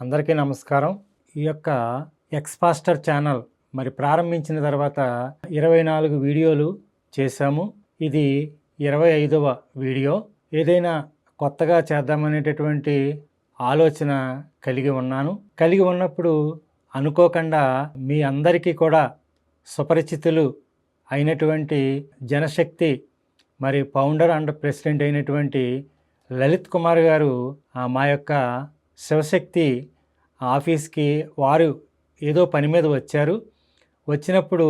అందరికీ నమస్కారం. ఈ యొక్క ఎక్స్పాస్టర్ ఛానల్ మరి ప్రారంభించిన తర్వాత ఇరవై నాలుగు వీడియోలు చేశాము. ఇది ఇరవై ఐదవ వీడియో. ఏదైనా కొత్తగా చేద్దామనేటటువంటి ఆలోచన కలిగి ఉన్నాను. కలిగి ఉన్నప్పుడు అనుకోకుండా మీ అందరికీ కూడా సుపరిచితులు అయినటువంటి జనశక్తి మరి ఫౌండర్ అండ్ ప్రెసిడెంట్ అయినటువంటి లలిత్ కుమార్ గారు మా యొక్క శివశక్తి ఆఫీస్కి వారు ఏదో పని మీద వచ్చారు. వచ్చినప్పుడు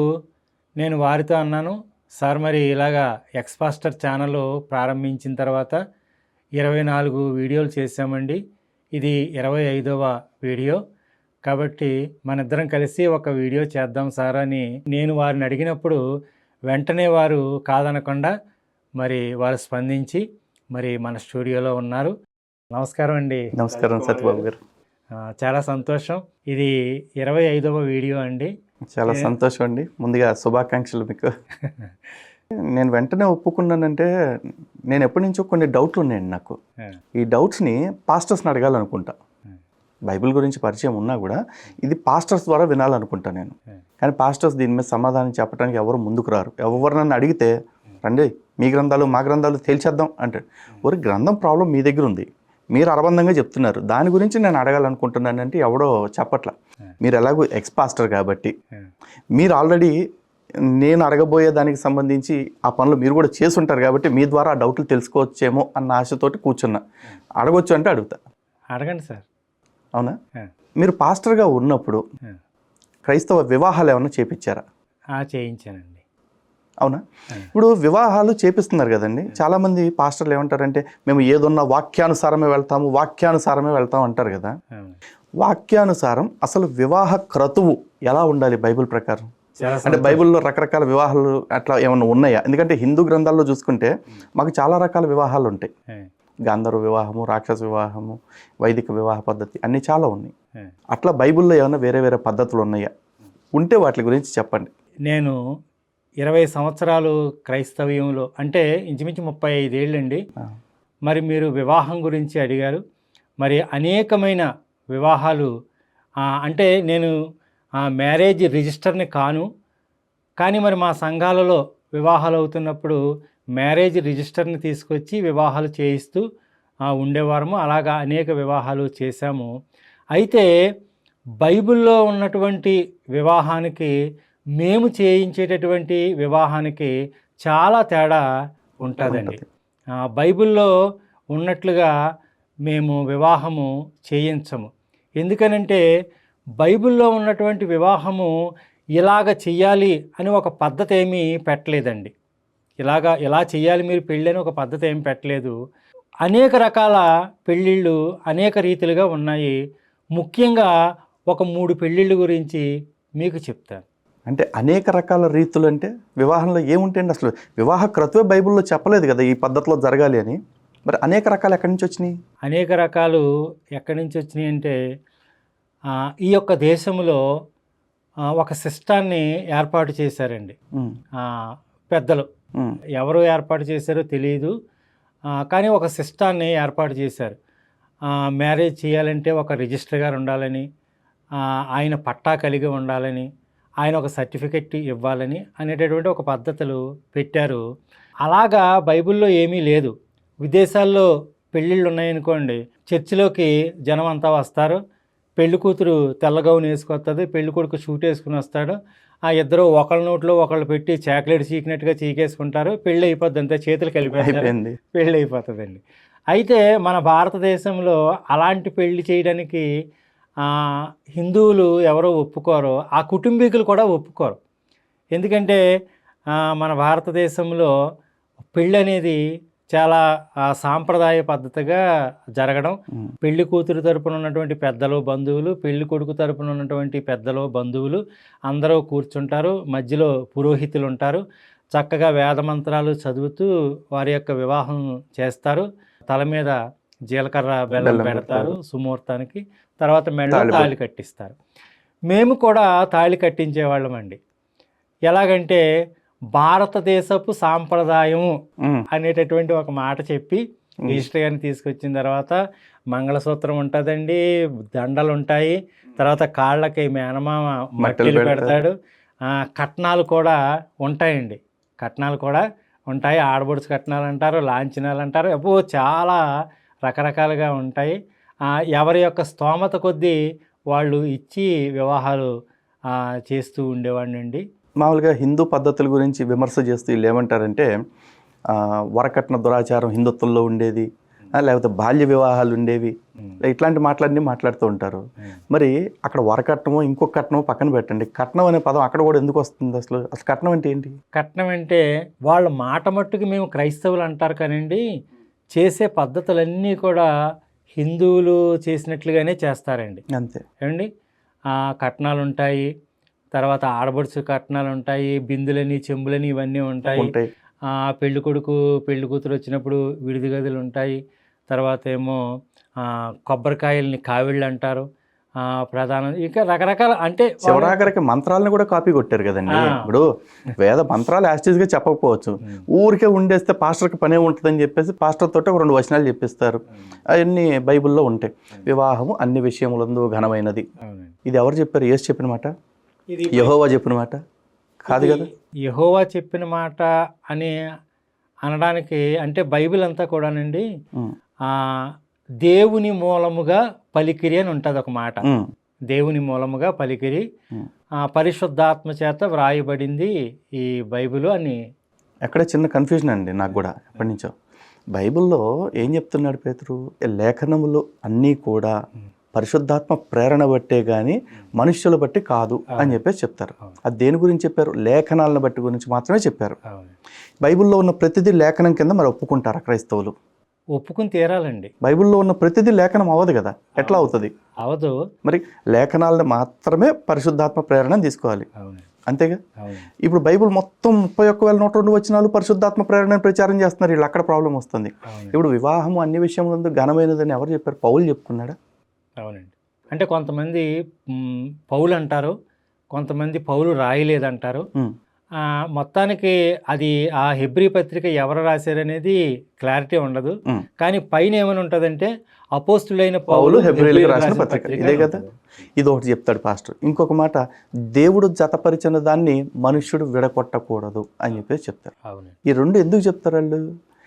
నేను వారితో అన్నాను సార్ మరి ఇలాగా ఎక్స్పాస్టర్ ఛానల్ ప్రారంభించిన తర్వాత ఇరవై నాలుగు వీడియోలు చేసామండి ఇది ఇరవై ఐదవ వీడియో. కాబట్టి మన ఇద్దరం కలిసి ఒక వీడియో చేద్దాం సార్ అని నేను వారిని అడిగినప్పుడు వెంటనే వారు కాదనకుండా మరి వారు స్పందించి మరి మన స్టూడియోలో ఉన్నారు. నమస్కారం అండి. నమస్కారం సత్యబాబు గారు. చాలా సంతోషం. ఇది ఇరవై ఐదవ వీడియో అండి. చాలా సంతోషం అండి. ముందుగా శుభాకాంక్షలు మీకు. నేను వెంటనే ఒప్పుకున్నానంటే నేను ఎప్పటి నుంచో కొన్ని డౌట్లు ఉన్నాయండి నాకు. ఈ డౌట్స్ని పాస్టర్స్ని అడగాలనుకుంటా. బైబిల్ గురించి పరిచయం ఉన్నా కూడా ఇది పాస్టర్స్ ద్వారా వినాలనుకుంటా నేను. కానీ పాస్టర్స్ దీని మీద సమాధానం చెప్పడానికి ఎవరు ముందుకు రారు. ఎవరు నన్ను అడిగితే రండి మీ గ్రంథాలు మా గ్రంథాలు తేల్చేద్దాం అంటాడు. ఒక గ్రంథం ప్రాబ్లం మీ దగ్గర ఉంది. మీరు అరబంధంగా చెప్తున్నారు. దాని గురించి నేను అడగాలనుకుంటున్నానంటే ఎవడో చెప్పట్ల. మీరు ఎలాగో ఎక్స్ పాస్టర్ కాబట్టి. మీరు ఆల్రెడీ నేను అడగబోయే దానికి సంబంధించి ఆ పనులు మీరు కూడా చేసి ఉంటారు కాబట్టి మీ ద్వారా ఆ డౌట్లు తెలుసుకోవచ్చేమో అన్న ఆశతోటి కూర్చున్నా. అడగొచ్చు అంటే అడుగుతా. అడగండి సార్. అవునా? మీరు పాస్టర్గా ఉన్నప్పుడు క్రైస్తవ వివాహాలు ఏమన్నా చేపించారా? చేయించానండి. అవునా. ఇప్పుడు వివాహాలు చేపిస్తున్నారు కదండి. చాలామంది పాస్టర్లు ఏమంటారంటే మేము ఏదున్నా వాక్యానుసారమే వెళ్తాము వాక్యానుసారమే వెళ్తాం అంటారు కదా. వాక్యానుసారం అసలు వివాహ క్రతువు ఎలా ఉండాలి బైబిల్ ప్రకారం? అంటే బైబిల్లో రకరకాల వివాహాలు అట్లా ఏమైనా ఉన్నాయా? ఎందుకంటే హిందూ గ్రంథాల్లో చూసుకుంటే మాకు చాలా రకాల వివాహాలు ఉంటాయి. గాంధర్వ వివాహము రాక్షస వివాహము వైదిక వివాహ పద్ధతి అన్నీ చాలా ఉన్నాయి. అట్లా బైబిల్లో ఏమైనా వేరే వేరే పద్ధతులు ఉన్నాయా? ఉంటే వాటి గురించి చెప్పండి. నేను ఇరవై సంవత్సరాలు క్రైస్తవ్యంలో అంటే ఇంచుమించు ముప్పై ఐదేళ్ళండి. మరి మీరు వివాహం గురించి అడిగారు. మరి అనేకమైన వివాహాలు అంటే నేను ఆ, మ్యారేజ్ రిజిస్టర్ని కాను. కానీ మరి మా సంఘాలలో వివాహాలు అవుతున్నప్పుడు మ్యారేజ్ రిజిస్టర్ని తీసుకొచ్చి వివాహాలు చేయిస్తూ ఉండేవారము. అలాగా అనేక వివాహాలు చేశాము. అయితే బైబిల్లో ఉన్నటువంటి వివాహానికి మేము చేయించేటటువంటి వివాహానికి చాలా తేడా ఉంటుందండి. బైబిల్లో ఉన్నట్లుగా మేము వివాహము చేయించము. ఎందుకనంటే బైబిల్లో ఉన్నటువంటి వివాహము ఇలాగ చెయ్యాలి అని ఒక పద్ధతి ఏమీ పెట్టలేదండి. ఇలాగా ఇలా చెయ్యాలి మీరు పెళ్ళి అని ఒక పద్ధతి ఏమి పెట్టలేదు. అనేక రకాల పెళ్ళిళ్ళు అనేక రీతిలుగా ఉన్నాయి. ముఖ్యంగా ఒక మూడు పెళ్ళిళ్ళ గురించి మీకు చెప్తాను. అంటే అనేక రకాల రీతులు అంటే వివాహంలో ఏముంటాయండి అసలు? వివాహ క్రతువే బైబిల్లో చెప్పలేదు కదా ఈ పద్ధతిలో జరగాలి అని. మరి అనేక రకాలు ఎక్కడి నుంచి వచ్చినాయి? అనేక రకాలు ఎక్కడి నుంచి వచ్చినాయి అంటే ఈ యొక్క దేశంలో ఒక సిస్టాన్ని ఏర్పాటు చేశారండి. పెద్దలు. ఎవరు ఏర్పాటు చేశారో తెలియదు కానీ ఒక సిస్టాన్ని ఏర్పాటు చేశారు. మ్యారేజ్ చేయాలంటే ఒక రిజిస్టర్ గారు ఉండాలని ఆయన పట్టా కలిగి ఉండాలని ఆయన ఒక సర్టిఫికెట్ ఇవ్వాలని అనేటటువంటి ఒక పద్ధతులు పెట్టారు. అలాగా బైబిల్లో ఏమీ లేదు. విదేశాల్లో పెళ్ళిళ్ళు ఉన్నాయనుకోండి చర్చిలోకి జనం అంతా వస్తారు. పెళ్ళి కూతురు తెల్ల గౌన్ వేసుకొస్తుంది పెళ్ళి కొడుకు షూట్ వేసుకుని వస్తాడు. ఆ ఇద్దరు ఒకళ్ళ నోట్లో ఒకళ్ళు పెట్టి చాక్లెట్ చీకినట్టుగా చీకేసుకుంటారు. పెళ్ళి అయిపోద్ది అంతే చేతులు అయిపోయింది. పెళ్ళి అయిపోతుందండి. అయితే మన భారతదేశంలో అలాంటి పెళ్ళి చేయడానికి హిందువులు ఎవరో ఒప్పుకోరో ఆ కుటుంబీకులు కూడా ఒప్పుకోరు. ఎందుకంటే మన భారతదేశంలో పెళ్ళి అనేది చాలా సాంప్రదాయ పద్ధతిగా జరగడం. పెళ్ళి కూతురు తరపున ఉన్నటువంటి పెద్దలు బంధువులు పెళ్ళి కొడుకు తరపున ఉన్నటువంటి పెద్దలు బంధువులు అందరూ కూర్చుంటారు. మధ్యలో పురోహితులు ఉంటారు. చక్కగా వేద మంత్రాలు చదువుతూ వారి యొక్క వివాహం చేస్తారు. తల మీద జీలకర్ర బెల్లం పెడతారు. సుముహూర్తానికి. తర్వాత మెడలో తాళి కట్టిస్తారు. మేము కూడా తాళి కట్టించేవాళ్ళం అండి. ఎలాగంటే భారతదేశపు సాంప్రదాయము అనేటటువంటి ఒక మాట చెప్పి రిజిస్టర్ గారిని తీసుకొచ్చిన తర్వాత మంగళసూత్రం ఉంటుందండి దండలు ఉంటాయి తర్వాత కాళ్ళకి మేనమామ మట్టెలు. పెడతాడు. కట్నాలు కూడా ఉంటాయండి. కట్నాలు కూడా ఉంటాయి. ఆడబడుచు కట్నాలు అంటారు లాంఛనాలు అంటారు. అబ్బో చాలా రకరకాలుగా ఉంటాయి. ఎవరి యొక్క స్తోమత కొద్దీ వాళ్ళు ఇచ్చి వివాహాలు చేస్తూ ఉండేవాడినండి. మామూలుగా హిందూ పద్ధతుల గురించి విమర్శ చేస్తూ వీళ్ళు ఏమంటారంటే వరకట్న దురాచారం హిందుత్వంలో ఉండేది లేకపోతే బాల్య వివాహాలు ఉండేవి. ఇట్లాంటి మాటలన్నీ మాట్లాడుతూ ఉంటారు. మరి అక్కడ వరకట్నము ఇంకొక కట్నము పక్కన పెట్టండి. కట్నం అనే పదం అక్కడ కూడా ఎందుకు వస్తుంది అసలు? అసలు కట్నం అంటే ఏంటి? కట్నం అంటే వాళ్ళ మాట మట్టుకు మేము క్రైస్తవులు అంటారు కానండి. చేసే పద్ధతులన్నీ కూడా హిందువులు చేసినట్లుగానే చేస్తారండి. అంతే. ఏమండి? ఆ, కట్నాలు ఉంటాయి తర్వాత ఆడబడుచు కట్నాలు ఉంటాయి బిందులని చెంబులని ఇవన్నీ ఉంటాయి. పెళ్ళి కొడుకు పెళ్ళి కూతురు వచ్చినప్పుడు విడిది గదులు ఉంటాయి తర్వాత ఏమో కొబ్బరికాయల్ని కావిళ్ళు అంటారు ప్రధాన ఇంకా రకరకాల అంటే చివరాఖరికి మంత్రాలను కూడా కాపీ కొట్టారు కదండి. ఇప్పుడు వేద మంత్రాలు యాస్టీస్గా చెప్పకపోవచ్చు. ఊరికే ఉండేస్తే పాస్టర్కి పనే ఉంటుందని చెప్పేసి పాస్టర్ తోటి ఒక రెండు వచనాలు చెప్పిస్తారు. అవన్నీ బైబిల్లో ఉంటాయి. వివాహము అన్ని విషయములందు ఘనమైనది. ఇది ఎవరు చెప్పారు? ఏసు చెప్పిన మాట? ఇది యహోవా చెప్పిన మాట? కాదు కదా? యహోవా చెప్పిన మాట అని అనడానికి అంటే బైబిల్ అంతా కూడానండి దేవుని మూలముగా పలికిరి అని ఉంటుంది ఒక మాట. దేవుని మూలముగా పలికిరి. పరిశుద్ధాత్మ చేత వ్రాయబడింది ఈ బైబిల్ అని. ఎక్కడ చిన్న కన్ఫ్యూజన్ అండి నాకు కూడా ఎప్పటి నుంచో. బైబిల్లో ఏం చెప్తున్నాడు పేతురు? లేఖనములు అన్నీ కూడా పరిశుద్ధాత్మ ప్రేరణ బట్టే కానీ మనుష్యుల బట్టి కాదు అని చెప్పేసి చెప్తారు. అది దేని గురించి చెప్పారు? లేఖనాలను బట్టి గురించి మాత్రమే చెప్పారు. బైబిల్లో ఉన్న ప్రతిదీ లేఖనం కింద మరి ఒప్పుకుంటారా క్రైస్తవులు? ఒప్పుకుని తీరాలండి. బైబిల్లో ఉన్న ప్రతిదీ లేఖనం అవ్వదు కదా? ఎట్లా అవుతుంది? అవదు మరి లేఖనాలను మాత్రమే పరిశుద్ధాత్మ ప్రేరణ తీసుకోవాలి. అంతేగా? ఇప్పుడు బైబిల్ మొత్తం ముప్పై ఒక్క వేల నూట రెండు వచ్చినాలు పరిశుద్ధాత్మ ప్రేరణ ప్రచారం చేస్తున్నారు. వీళ్ళు అక్కడ ప్రాబ్లం వస్తుంది. ఇప్పుడు వివాహం అన్ని విషయములందు ఘనమైనదని ఎవరు చెప్పారు? పౌలు చెప్పుకున్నాడా? అవునండి. అంటే కొంతమంది పౌలు అంటారు కొంతమంది పౌలు రాయలేదంటారు. మొత్తానికి అది ఆ హెబ్రి పత్రిక ఎవరు రాశారనేది క్లారిటీ ఉండదు. కానీ పైన ఏమని ఉంటుందంటే అపోస్తులైన పౌలు హెబ్రీయులకు రాసిన పత్రిక. ఇదే కదా? ఇది ఒకటి చెప్తాడు పాస్టర్ ఇంకొక మాట దేవుడు జతపరిచిన దాన్ని మనుష్యుడు విడగొట్టకూడదు అని చెప్పేసి చెప్తారు ఈ రెండు ఎందుకు చెప్తారు వాళ్ళు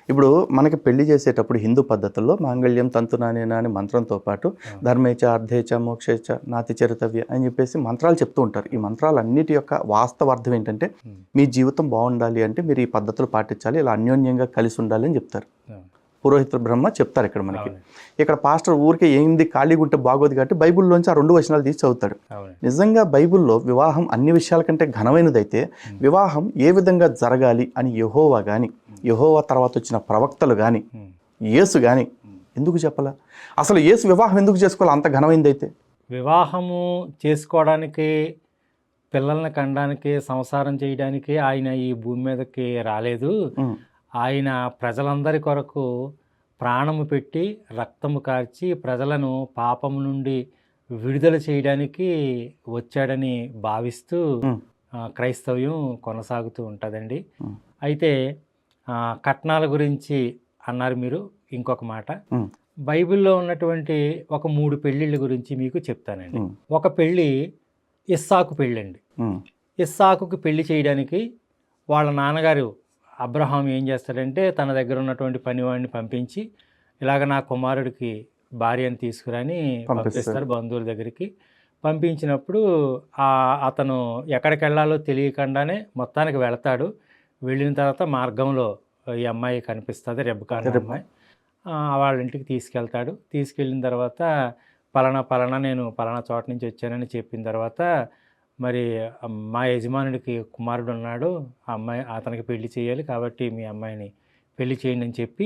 ఇప్పుడు మనకి పెళ్ళి చేసేటప్పుడు హిందూ పద్ధతుల్లో మాంగళ్యం తంతునానేనా అని మంత్రంతో పాటు ధర్మేచ అర్ధేచ మోక్షేచ నాతి చరితవ్య అని చెప్పేసి మంత్రాలు చెప్తూ ఉంటారు. ఈ మంత్రాలు అన్నిటి యొక్క వాస్తవ అర్థం ఏంటంటే. మీ జీవితం బాగుండాలి అంటే మీరు ఈ పద్ధతులు పాటించాలి ఇలా అన్యోన్యంగా కలిసి ఉండాలి అని చెప్తారు. పురోహిత బ్రహ్మ చెప్తారు ఇక్కడ మనకి. ఇక్కడ పాస్టర్ ఊరికే ఏంది ఖాళీగా ఉంటే బాగోదు కాబట్టి బైబిల్లోంచి ఆ రెండు వచనాలు తీసి చదువుతాడు. నిజంగా బైబిల్లో వివాహం అన్ని విషయాల కంటే ఘనమైనదైతే వివాహం ఏ విధంగా జరగాలి అని యహోవా కానీ యహోవా తర్వాత వచ్చిన ప్రవక్తలు కానీ. యేసు కానీ ఎందుకు చెప్పాలా? అసలు యేసు వివాహం ఎందుకు చేసుకోవాలి? అంత ఘనమైనదైతే వివాహము చేసుకోవడానికి పిల్లల్ని కనడానికి సంసారం చేయడానికి ఆయన ఈ భూమి మీదకి రాలేదు. ఆయన ప్రజలందరి కొరకు ప్రాణము పెట్టి రక్తము కార్చి ప్రజలను పాపము నుండి విడుదల చేయడానికి వచ్చాడని భావిస్తూ క్రైస్తవ్యం కొనసాగుతూ ఉంటుందండి. అయితే కట్నాల గురించి అన్నారు మీరు. ఇంకొక మాట. బైబిల్లో ఉన్నటువంటి ఒక మూడు పెళ్ళిళ్ళ గురించి మీకు చెప్తానండి. ఒక పెళ్ళి ఇస్సాకు పెళ్ళండి. ఇస్సాకుకి పెళ్ళి చేయడానికి వాళ్ళ నాన్నగారు అబ్రహాం ఏం చేస్తాడంటే తన దగ్గర ఉన్నటువంటి పనివాడిని పంపించి ఇలాగ నా కుమారుడికి భార్యను తీసుకురని పంపిస్తారు. బంధువుల దగ్గరికి. పంపించినప్పుడు అతను ఎక్కడికి వెళ్ళాలో తెలియకుండానే మొత్తానికి వెళతాడు. వెళ్ళిన తర్వాత మార్గంలో ఈ అమ్మాయి కనిపిస్తుంది రెబ్బకా అనే రెబ్బకా. అమ్మాయి. వాళ్ళ ఇంటికి తీసుకెళ్తాడు. తీసుకెళ్ళిన తర్వాత పలానా పలానా నేను పలానా చోట నుంచి వచ్చానని చెప్పిన తర్వాత మరి మా యజమానుడికి కుమారుడు ఉన్నాడు. ఆ అమ్మాయి అతనికి పెళ్ళి చేయాలి కాబట్టి మీ అమ్మాయిని పెళ్ళి చేయండి అని చెప్పి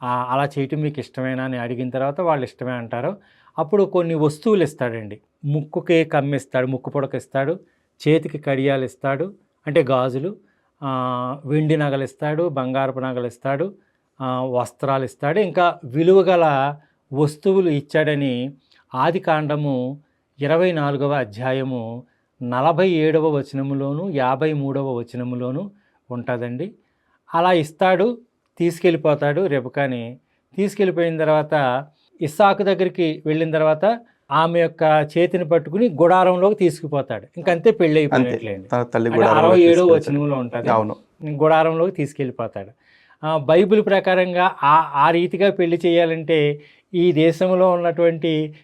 "ఆ, అలా చేయటం మీకు ఇష్టమేనా అని అడిగిన తర్వాత వాళ్ళు ఇష్టమే అంటారు. అప్పుడు కొన్ని వస్తువులు ఇస్తాడండి. ముక్కుకి కమ్మిస్తాడు ముక్కు పొడక ఇస్తాడు చేతికి కడియాలు ఇస్తాడు అంటే గాజులు వెండి నగలు ఇస్తాడు బంగారపు నగలు ఇస్తాడు వస్త్రాలు ఇస్తాడు ఇంకా విలువగల వస్తువులు ఇచ్చాడని ఆది కాండము ఇరవై నాలుగవ అధ్యాయము నలభై ఏడవ వచనములోను యాభై మూడవ వచనములోను ఉంటుందండి. అలా ఇస్తాడు తీసుకెళ్ళిపోతాడు రెబకాని తీసుకెళ్ళిపోయిన తర్వాత ఇస్సాకు దగ్గరికి వెళ్ళిన తర్వాత ఆమె యొక్క చేతిని పట్టుకుని గుడారంలోకి తీసుకుపోతాడు. ఇంకంతే పెళ్ళి అయిపోయినట్లేండి అరవై ఏడో. వచనంలో ఉంటుంది. అవును. గుడారంలోకి తీసుకెళ్ళిపోతాడు. బైబిల్ ప్రకారంగా ఆ ఆ రీతిగా పెళ్ళి చేయాలంటే ఈ దేశంలో ఉన్నటువంటి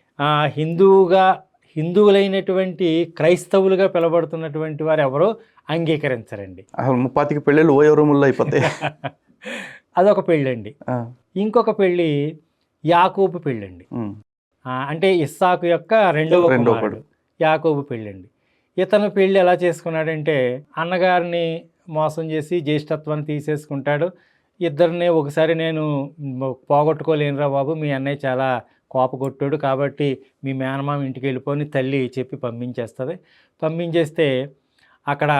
హిందువుగా హిందువులైనటువంటి క్రైస్తవులుగా పిలబడుతున్నటువంటి వారు ఎవరో అంగీకరించరండి. ముప్పాతికి పెళ్ళిళ్ళు ఓయో రూముల్లో అయిపోతాయి. అదొక పెళ్ళండి. ఇంకొక పెళ్ళి యాకోబు పెళ్ళండి. అంటే ఇస్సాకు యొక్క రెండవ కుమారుడు యాకోబు పెళ్ళండి. ఇతను పెళ్ళి ఎలా చేసుకున్నాడంటే అన్నగారిని మోసం చేసి జ్యేష్ఠత్వాన్ని తీసేసుకుంటాడు. ఇద్దరిని ఒకసారి నేను పోగొట్టుకోలేనురా బాబు మీ అన్నయ్య చాలా కోపగొట్టాడు కాబట్టి మీ మేనమామ ఇంటికి వెళ్ళిపోని తల్లి చెప్పి పంపించేస్తుంది. పంపించేస్తే అక్కడ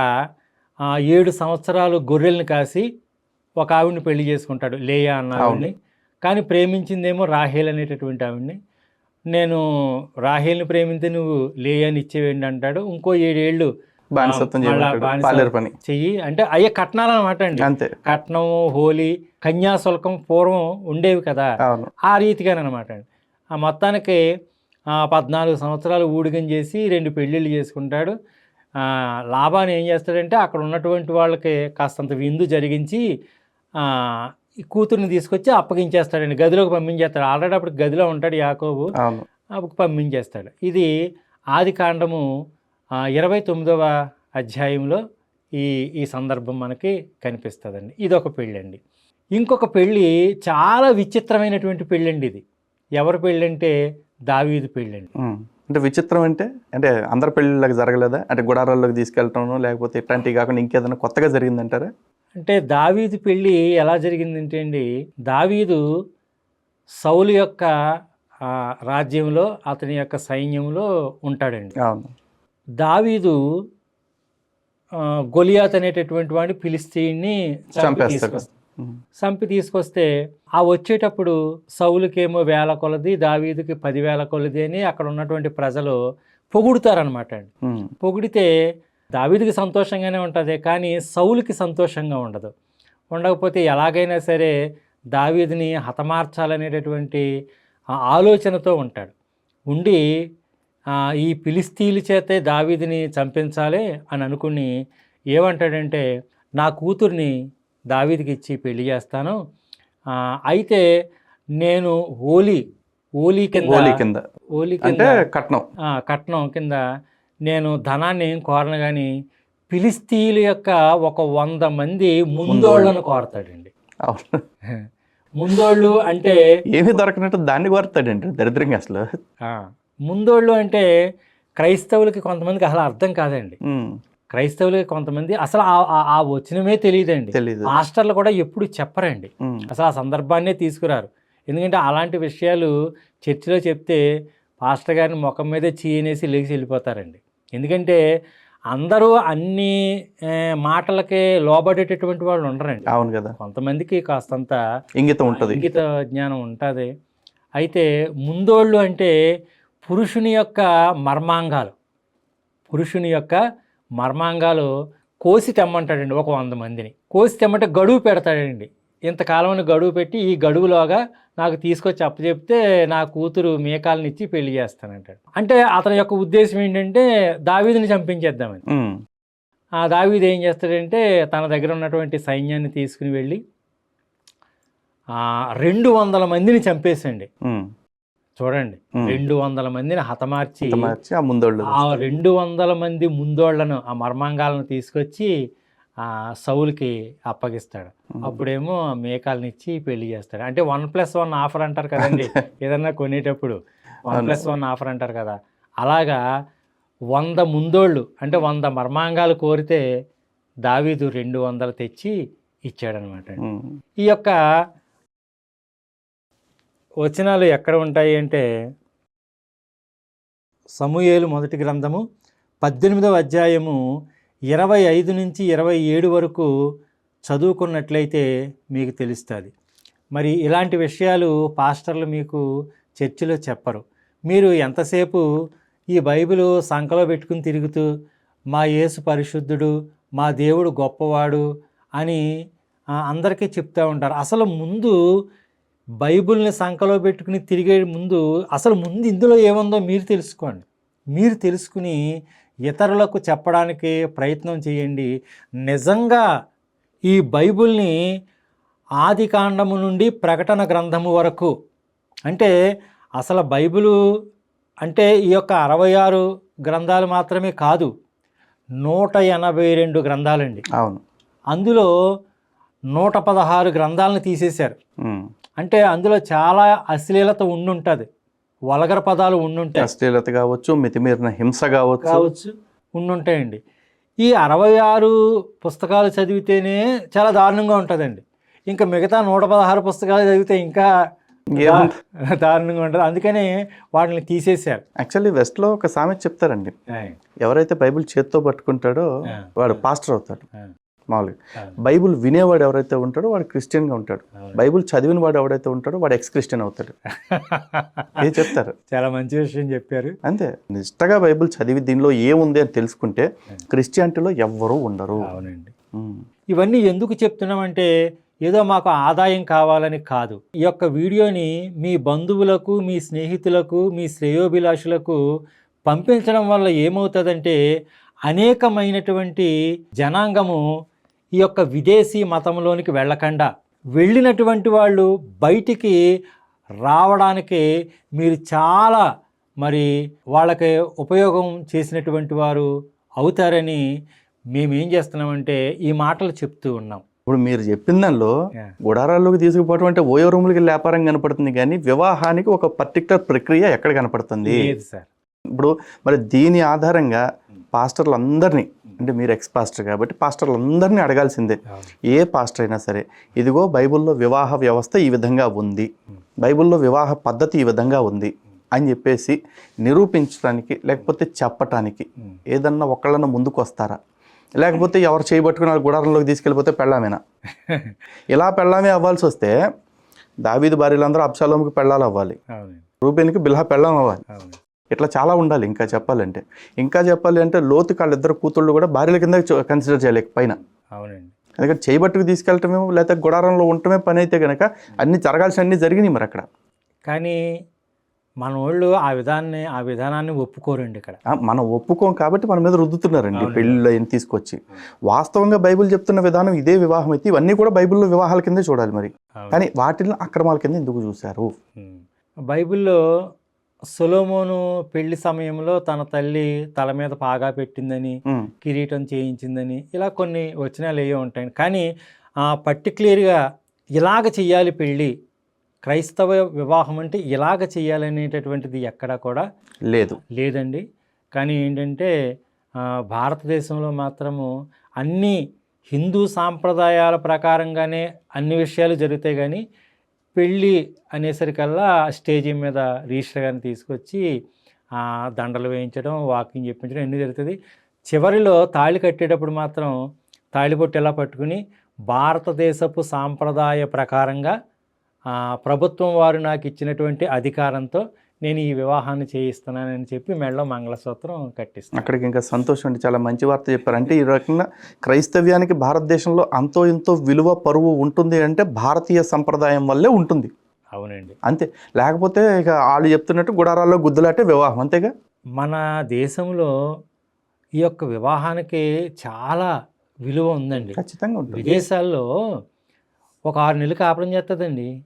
ఏడు సంవత్సరాలు గొర్రెల్ని కాసి ఒక ఆవిడని పెళ్ళి చేసుకుంటాడు లేయా అన్న ఆవిడ్ని. కానీ ప్రేమించిందేమో రాహేల్ అనేటటువంటి ఆవిడ్ని. నేను రాహేల్ని ప్రేమించి నువ్వు లేయాని ఇచ్చేవేంటి అంటాడు. ఇంకో ఏడేళ్ళు బానిసత్వం చేయమంటాడు. పని. చెయ్యి. అంటే అయ్యే కట్నాలు అనమాట అండి. అంతే. కట్నం హోలీ కన్యాశుల్కం పూర్వం ఉండేవి కదా. ఆ రీతిగానమాట అండి. ఆ మొత్తానికి పద్నాలుగు సంవత్సరాలు ఊడిగం చేసి రెండు పెళ్ళిళ్ళు చేసుకుంటాడు. లాభాన్ని ఏం చేస్తాడంటే అక్కడ ఉన్నటువంటి వాళ్ళకి కాస్తంత విందు జరిగించి ఈ కూతుర్ని తీసుకొచ్చి అప్పగించేస్తాడండి. గదిలోకి పంపించేస్తాడు. ఆల్రెడీ అప్పుడు గదిలో ఉంటాడు యాకోబు. అప్పుడు పంపించేస్తాడు. ఇది ఆది కాండము ఇరవై తొమ్మిదవ అధ్యాయంలో ఈ ఈ సందర్భం మనకి కనిపిస్తుందండి. ఇది ఒక పెళ్ళండి. ఇంకొక పెళ్ళి చాలా విచిత్రమైనటువంటి పెళ్ళండి ఇది. ఎవరి పెళ్ళంటే దావీదు పెళ్ళండి. అంటే విచిత్రం అంటే అంటే అందరి పెళ్ళిళ్ళకి జరగలేదా? అంటే గుడారాల్లోకి తీసుకెళ్ళటం లేకపోతే ఇట్లాంటివి కాకుండా ఇంకేదైనా కొత్తగా జరిగిందంటారా? అంటే దావీదు పెళ్ళి ఎలా జరిగిందంటే అండి దావీదు సౌలు యొక్క రాజ్యంలో అతని యొక్క సైన్యంలో ఉంటాడండి. దావీదు గొలియాత్ అనేటటువంటి వాడిని ఫిలిస్తీన్ని చంపి తీసుకొస్తే ఆ వచ్చేటప్పుడు సౌలుకేమో వేల కొలది దావీదుకి పదివేల కొలది అని అక్కడ ఉన్నటువంటి ప్రజలు పొగుడుతారనమాట అండి. పొగిడితే దావీదుకి సంతోషంగానే ఉంటుంది కానీ సౌలుకి సంతోషంగా ఉండదు. ఉండకపోతే ఎలాగైనా సరే దావీదుని హతమార్చాలనేటటువంటి ఆలోచనతో ఉంటాడు. ఉండి ఈ పిలిస్తీన్ల చేతే దావీదుని చంపించాలి అని అనుకుని ఏమంటాడంటే నా కూతుర్ని దావీదికి ఇచ్చి పెళ్ళి చేస్తాను. అయితే నేను హోలీ హోలీ కింద గోలీ కింద. హోలీ కింద కట్నం. కట్నం కింద నేను ధనాన్ని ఏం కోరను కానీ ఫిలిస్తీన్ల యొక్క ఒక వంద మంది ముందోళ్ళను కోరతాడండి. అవును. ముందోళ్ళు అంటే ఏమీ దొరకనట్టు దాన్ని కోరుతాడండి దరిద్రంగా అసలు. ముందోళ్ళు అంటే క్రైస్తవులకి కొంతమందికి అసలు అర్థం కాదండి. క్రైస్తవులకి కొంతమంది అసలు ఆ- వచనమే తెలియదండి. మాస్టర్లు కూడా ఎప్పుడు చెప్పరండి. అసలు ఆ సందర్భాన్నే తీసుకురారు. ఎందుకంటే అలాంటి విషయాలు చర్చిలో చెప్తే పాస్టర్ గారిని ముఖం మీదే చీనేసి లేచి వెళ్ళిపోతారండి. ఎందుకంటే అందరూ అన్ని మాటలకే లోబడేటటువంటి వాళ్ళు ఉండరండి. అవును కదా. కొంతమందికి కాస్తంత ఇంగితం ఉంటది. ఇంగిత జ్ఞానం ఉంటుంది. అయితే ముందోళ్ళు అంటే పురుషుని యొక్క మర్మాంగాలు. పురుషుని యొక్క మర్మాంగాలు కోసి తెమ్మంటాడండి ఒక వంద మందిని. కోసి తెమ్మంటే గడువు పెడతాడండి. ఇంతకాలం గడువు పెట్టి ఈ గడువులోగా నాకు తీసుకొచ్చి అప్పచెప్తే నా కూతురు మేకాలను ఇచ్చి పెళ్ళి చేస్తానంటాడు అంటే అతని యొక్క ఉద్దేశం ఏంటంటే దావీదుని చంపించేద్దామని. ఆ దావీదు ఏం చేస్తాడంటే తన దగ్గర ఉన్నటువంటి సైన్యాన్ని తీసుకుని వెళ్ళి రెండు వందల మందిని చంపేసండి. చూడండి. రెండు వందల మందిని హతమార్చి ఆ ముందోళ్ళు ఆ రెండు వందల మంది ముందోళ్ళను ఆ మర్మాంగాలను తీసుకొచ్చి సౌలుకి అప్పగిస్తాడు. అప్పుడేమో మేకాలను ఇచ్చి పెళ్ళి చేస్తాడు అంటే వన్ ప్లస్ వన్ ఆఫర్ అంటారు కదండి ఏదన్నా కొనేటప్పుడు వన్. ప్లస్ వన్ ఆఫర్ అంటారు కదా అలాగా వంద ముందోళ్ళు అంటే వంద మర్మాంగాలు కోరితే దావీదు రెండు వందలు తెచ్చి ఇచ్చాడనమాట. ఈ యొక్క వచనాలు ఎక్కడ ఉంటాయి అంటే సమూయేలు మొదటి గ్రంథము పద్దెనిమిదవ అధ్యాయము ఇరవై ఐదు నుంచి ఇరవై ఏడు వరకు చదువుకున్నట్లయితే మీకు తెలుస్తుంది. మరి ఇలాంటి విషయాలు పాస్టర్లు మీకు చర్చిలో చెప్పరు. మీరు ఎంతసేపు ఈ బైబిల్ సంకలో పెట్టుకుని తిరుగుతూ మా యేసు పరిశుద్ధుడు మా దేవుడు గొప్పవాడు అని అందరికీ చెప్తూ ఉంటారు. అసలు ముందు బైబిల్ని సంకలో పెట్టుకుని తిరిగే ముందు అసలు ముందు ఇందులో ఏముందో మీరు తెలుసుకోండి. మీరు తెలుసుకుని ఇతరులకు చెప్పడానికి ప్రయత్నం చేయండి. నిజంగా ఈ బైబిల్ని ఆది కాండము నుండి ప్రకటన గ్రంథము వరకు అంటే అసలు బైబిలు అంటే ఈ యొక్క అరవై ఆరు గ్రంథాలు మాత్రమే కాదు నూట ఎనభై రెండు గ్రంథాలండి. అవును. అందులో నూట పదహారు గ్రంథాలను తీసేశారు. అంటే అందులో చాలా అశ్లీలత ఉండుంటుంది. వలగర పదాలు ఉండుంటాయి. అశ్లీలత కావచ్చు మితిమీరిన హింస కావచ్చు. కావచ్చు ఉండుంటాయండి. ఈ అరవై ఆరు పుస్తకాలు చదివితేనే చాలా దారుణంగా ఉంటుందండి. ఇంకా మిగతా నూట పదహారు పుస్తకాలు చదివితే ఇంకా దారుణంగా ఉంటుంది. అందుకని వాటిని తీసేశారు. యాక్చువల్లీ వెస్ట్లో ఒక సామెత చెప్తారండి. ఎవరైతే బైబిల్ చేత్తో పట్టుకుంటాడో. వాడు పాస్టర్ అవుతాడు. మామూలుగా. బైబిల్ వినేవాడు ఎవరైతే ఉంటాడో వాడు క్రిస్టియన్గా ఉంటాడు. బైబిల్ చదివిన వాడు ఎవరైతే ఉంటాడో వాడు ఎక్స్ క్రిస్టియన్ అవుతాడు. ఇది చెప్తారు. చాలా మంచి విషయం చెప్పారు. అంతే. నిష్టగా బైబిల్ చదివి దీనిలో ఏముంది అని తెలుసుకుంటే క్రిస్టియానిటీలో ఎవ్వరూ ఉండరు. అవునండి. ఇవన్నీ ఎందుకు చెప్తున్నామంటే ఏదో మాకు ఆదాయం కావాలని కాదు. ఈ యొక్క వీడియోని మీ బంధువులకు మీ స్నేహితులకు మీ శ్రేయోభిలాషులకు పంపించడం వల్ల ఏమవుతుందంటే అనేకమైనటువంటి జనాంగము ఈ యొక్క విదేశీ మతంలోనికి వెళ్ళకుండా. వెళ్ళినటువంటి వాళ్ళు బయటికి రావడానికి మీరు చాలా మరి వాళ్ళకి ఉపయోగం చేసినటువంటి వారు అవుతారని మేము ఏం చేస్తున్నామంటే ఈ మాటలు చెప్తూ ఉన్నాం. ఇప్పుడు మీరు చెప్పిన దానిలో. గుడారాల్లోకి తీసుకుపోవడం అంటే ఓయో రూములకి వ్యాపారం కనపడుతుంది కానీ వివాహానికి ఒక పర్టికులర్ ప్రక్రియ ఎక్కడ కనపడుతుంది? లేదు సార్. ఇప్పుడు మరి దీని ఆధారంగా పాస్టర్లు అందరినీ అంటే మీరు ఎక్స్ పాస్టర్ కాబట్టి పాస్టర్లు అందరినీ అడగాల్సిందే. ఏ పాస్టర్ అయినా సరే ఇదిగో బైబిల్లో వివాహ వ్యవస్థ ఈ విధంగా ఉంది బైబిల్లో వివాహ పద్ధతి ఈ విధంగా ఉంది అని చెప్పేసి నిరూపించడానికి లేకపోతే చెప్పటానికి ఏదన్నా ఒకళ్ళన్న ముందుకు వస్తారా లేకపోతే ఎవరు చేయబట్టుకుని వాళ్ళ గుడారంలోకి తీసుకెళ్ళిపోతే పెళ్ళామేనా? ఇలా పెళ్ళామే అవ్వాల్సి వస్తే దావీదు భార్యలందరూ అబ్షాలోముకి పెళ్ళాలి అవ్వాలి రూబేన్కి బిల్హా పెళ్ళాం అవ్వాలి ఇట్లా చాలా ఉండాలి ఇంకా చెప్పాలంటే. ఇంకా చెప్పాలి అంటే లోతు వాళ్ళిద్దరు కూతుళ్ళు కూడా భార్యల కింద కన్సిడర్ చేయాలి పైన. అవునండి. ఎందుకంటే చేయబట్టుకు తీసుకెళ్ళటమే లేకపోతే గుడారంలో ఉండటమే పని అయితే కనుక అన్ని జరగాల్సిన అన్ని జరిగినాయి మరి అక్కడ. కానీ మన వాళ్ళు ఆ విధాన్ని ఆ విధానాన్ని ఒప్పుకోరండి ఇక్కడ. మనం ఒప్పుకోం కాబట్టి మన మీద రుద్దుతున్నారండి. పెళ్ళిళ్ళు అయిన తీసుకొచ్చి. వాస్తవంగా బైబిల్ చెప్తున్న విధానం ఇదే వివాహం అయితే ఇవన్నీ కూడా బైబిల్లో వివాహాల కిందే చూడాలి మరి. కానీ వాటిని అక్రమాల కింద ఎందుకు చూశారు. బైబిల్లో సొలోమోను పెళ్ళి సమయంలో తన తల్లి తల మీద పాగా పెట్టిందని కిరీటం చేయించిందని ఇలా కొన్ని వచనాలు ఏవో ఉంటాయి కానీ పర్టికులర్గా ఇలాగ చెయ్యాలి పెళ్ళి క్రైస్తవ వివాహం అంటే ఇలాగ చేయాలనేటటువంటిది ఎక్కడా కూడా లేదు. లేదండి. కానీ ఏంటంటే భారతదేశంలో మాత్రము అన్ని హిందూ సాంప్రదాయాల ప్రకారంగానే అన్ని విషయాలు జరుగుతాయి కానీ పెళ్ళి అనేసరికల్లా స్టేజ్ మీద రిజిస్టర్ గారిని తీసుకొచ్చి దండలు వేయించడం వాకింగ్ చెప్పించడం ఎన్ని జరుగుతుంది. చివరిలో తాళి కట్టేటప్పుడు మాత్రం తాళిబొట్టు ఎలా పట్టుకుని భారతదేశపు సాంప్రదాయ ప్రకారంగా ప్రభుత్వం వారు నాకు ఇచ్చినటువంటి అధికారంతో నేను ఈ వివాహాన్ని చేయిస్తున్నానని చెప్పి మెడలో మంగళసూత్రం కట్టిస్తాను అక్కడికి ఇంకా సంతోషం అండి. చాలా మంచి వార్త చెప్పారు. అంటే ఈ రకంగా క్రైస్తవ్యానికి భారతదేశంలో అంతో ఇంతో విలువ పరువు ఉంటుంది అంటే భారతీయ సంప్రదాయం వల్లే ఉంటుంది. అవునండి. అంతే. లేకపోతే ఇక వాళ్ళు చెప్తున్నట్టు గుడారాల్లో గుద్దులాటే వివాహం. అంతేగా? మన దేశంలో ఈ యొక్క వివాహానికి చాలా విలువ ఉందండి. ఖచ్చితంగా ఉంటుంది. విదేశాల్లో ఒక ఆరు నెలలు కాపురం చేస్తుందండి.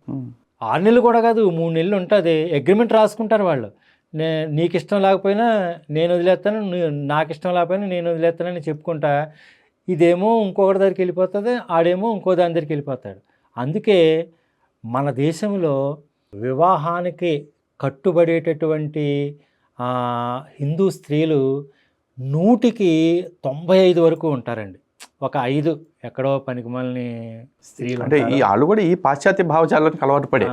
ఆరు నెలలు కూడా కాదు మూడు నెలలు ఉంటుంది. అగ్రిమెంట్ రాసుకుంటారు వాళ్ళు. నే నీకు ఇష్టం లేకపోయినా నేను వదిలేస్తాను నాకు ఇష్టం లేకపోయినా నేను వదిలేస్తానని చెప్పుకుంటా. ఇదేమో ఇంకొకటి దగ్గరికి వెళ్ళిపోతుంది ఆడేమో ఇంకో దాని దగ్గరికి వెళ్ళిపోతాడు. అందుకే మన దేశంలో వివాహానికి కట్టుబడేటటువంటి హిందూ స్త్రీలు నూటికి తొంభై ఐదు వరకు ఉంటారండి. ఒక ఐదు ఎక్కడో పనికిమాలని స్త్రీలు అంటే ఈ. వాళ్ళు కూడా ఈ పాశ్చాత్య భావజాలకు అలవాటు పడే.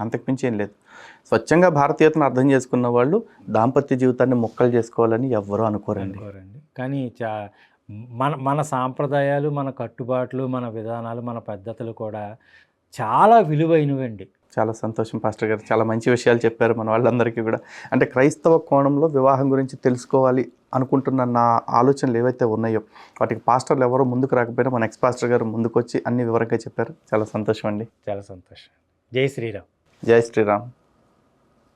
అంతకుమించి ఏం లేదు. స్వచ్ఛంగా భారతీయతను అర్థం చేసుకున్న వాళ్ళు దాంపత్య జీవితాన్ని మొక్కలు చేసుకోవాలని ఎవ్వరూ అనుకోరండి. అనుకోరండి. కానీ చా మన మన సాంప్రదాయాలు మన కట్టుబాట్లు మన విధానాలు మన పద్ధతులు కూడా చాలా విలువైనవండి. చాలా సంతోషం పాస్టర్ గారు చాలా మంచి విషయాలు చెప్పారు మన వాళ్ళందరికీ కూడా. అంటే క్రైస్తవ కోణంలో వివాహం గురించి తెలుసుకోవాలి అనుకుంటున్న నా ఆలోచనలు ఏవైతే ఉన్నాయో వాటికి పాస్టర్లు ఎవరో ముందుకు రాకపోయినా మన ఎక్స్ పాస్టర్ గారు ముందుకు వచ్చి అన్ని వివరంగా చెప్పారు. చాలా సంతోషం అండి. చాలా సంతోషం. జై శ్రీరామ్. జై శ్రీరామ్.